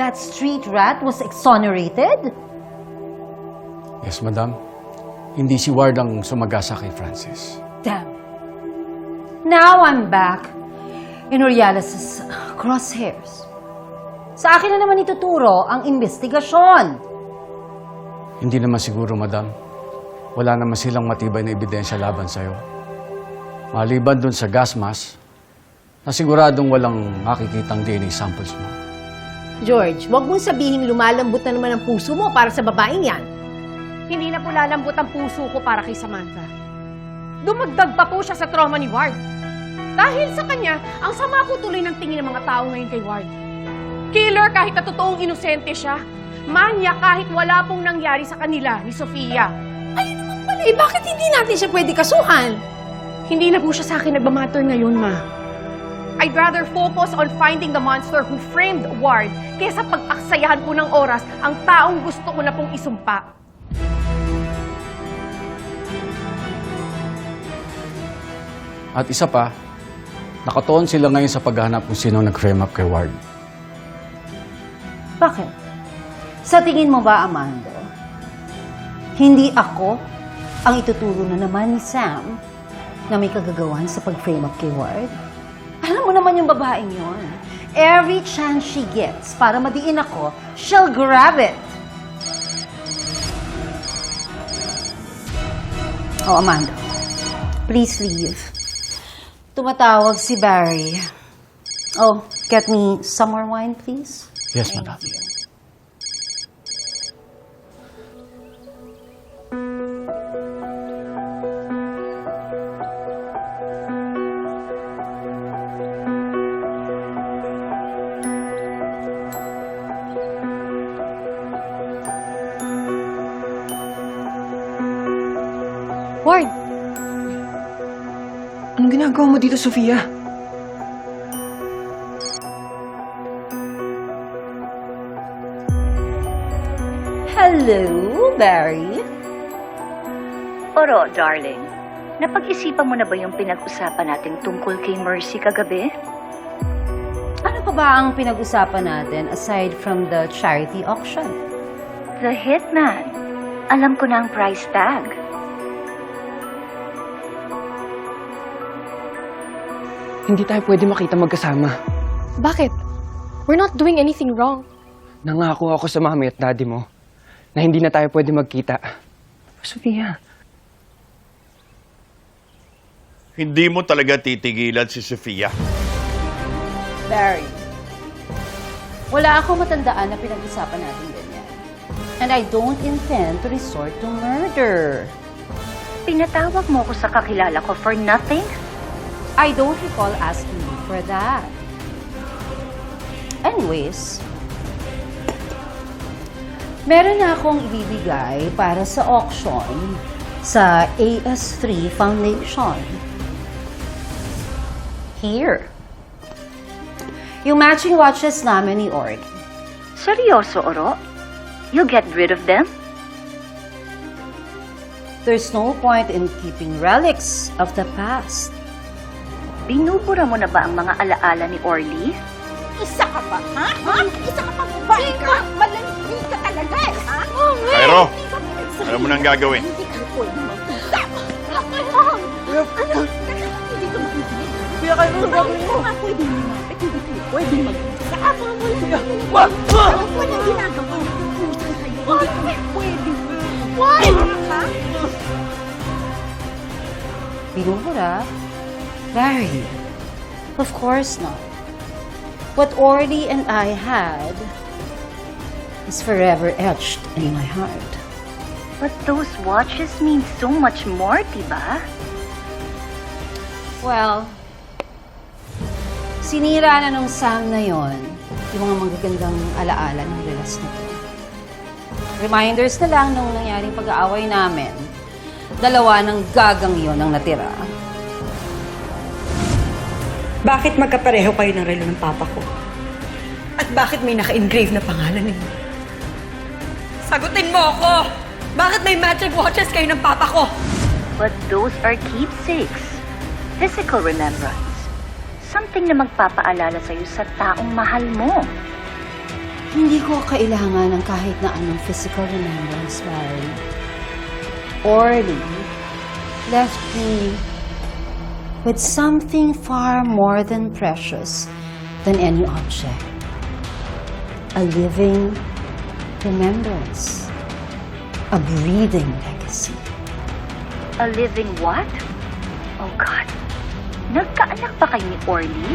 that street rat was exonerated? Yes, madam. Hindi si Ward ang sumagasa kay Francis. Damn. Now I'm back in Orialis' crosshairs. Sa akin na naman ituturo ang investigasyon. Hindi naman siguro, madam. Wala naman silang matibay na ebidensya laban sa'yo. Maliban dun sa gas mask, na siguradong walang makikitang DNA samples mo. George, wag mong sabihin lumalambot na naman ang puso mo para sa babaeng yan. Hindi na po lalambot ang puso ko para kay Samantha. Dumagdag pa po siya sa trauma ni Ward. Dahil sa kanya, ang sama po tuloy ng tingin ng mga tao ngayon kay Ward. Killer kahit na totoong inosente siya. Manya kahit wala pong nangyari sa kanila ni Sofia. Wala eh, bakit hindi natin siya pwede kasuhan? Hindi na po siya sa akin nagmamatter ngayon, ma. I'd rather focus on finding the monster who framed Ward kaysa pag-aksayahan po ng oras ang taong gusto ko na pong isumpa. At isa pa, nakatuon sila ngayon sa paghahanap kung sino nag-frame up kay Ward. Bakit? Sa tingin mo ba, Amando, hindi ako ang ituturo na naman ni Sam na may kagagawan sa pag-frame up kay Ward? Alam mo naman yung babaeng yon. Every chance she gets para madiin ako, she'll grab it. Oh, Amanda, please leave. Tumatawag si Barry. Oh, get me some more wine, please. Yes, madam. Ward, Anong ginagawa mo dito, Sofia? Hello, Barry. Oro, darling. Napag-isipan mo na ba yung pinag-usapan natin tungkol kay Mercy kagabi? Ano pa ba ang pinag-usapan natin aside from the charity auction? The hitman. Alam ko na ang price tag. Hindi tayo pwede makita magkasama. bakit? We're not doing anything wrong. Nangako ako sa mami at daddy mo na hindi na tayo pwede magkita. Sofia, Hindi mo talaga titigilan si Sofia. Barry, wala akong matandaan na pinag-usapan natin ganyan. And I don't intend to resort to murder. Pinatawag mo ko sa kakilala ko for nothing? I don't recall asking you for that. Anyways, meron na akong ibibigay para sa auction sa AS3 Foundation. Here. Yung matching watches namin ni Org. Seryoso, Oro? You get rid of them? There's no point in keeping relics of the past. Binubura mo na ba ang mga alaala ni Orly? Isa ka pa, ha? ha? Isa ka pa babae ka? Malamig ka talaga, eh, ha? Pero, alam mo nang gagawin. Hindi ka pwede mag-usap. Hindi ka mag-usap. Kuya, kayo ang gagawin mo. Hindi ka pwede lumapit. Hindi ka pwede mag-usap. Wag! Walang ginagawa. Usap kayo. Hindi ka pwede. Why? Ha? Binubura? Barry, of course not. What Orly and I had is forever etched in my heart. But those watches mean so much more, diba? Well, sinira na nung Sam na yon yung mga magagandang alaala ng relas na to. Reminders na lang nung nangyaring pag-aaway namin. Dalawa ng gagang yon ang natira. Bakit magkapareho kayo ng relo ng papa ko? At bakit may naka-engrave na pangalan ninyo? Sagutin mo ako! Bakit may matching watches kayo ng papa ko? But those are keepsakes. Physical remembrance. Something na magpapaalala sa'yo sa taong mahal mo. Hindi ko kailangan ng kahit na anong physical remembrance, Barry. Orly left me with something far more than precious than any object. A living remembrance. A breathing legacy. A living what? Oh God. Nagkaanak ba kayo ni Orly?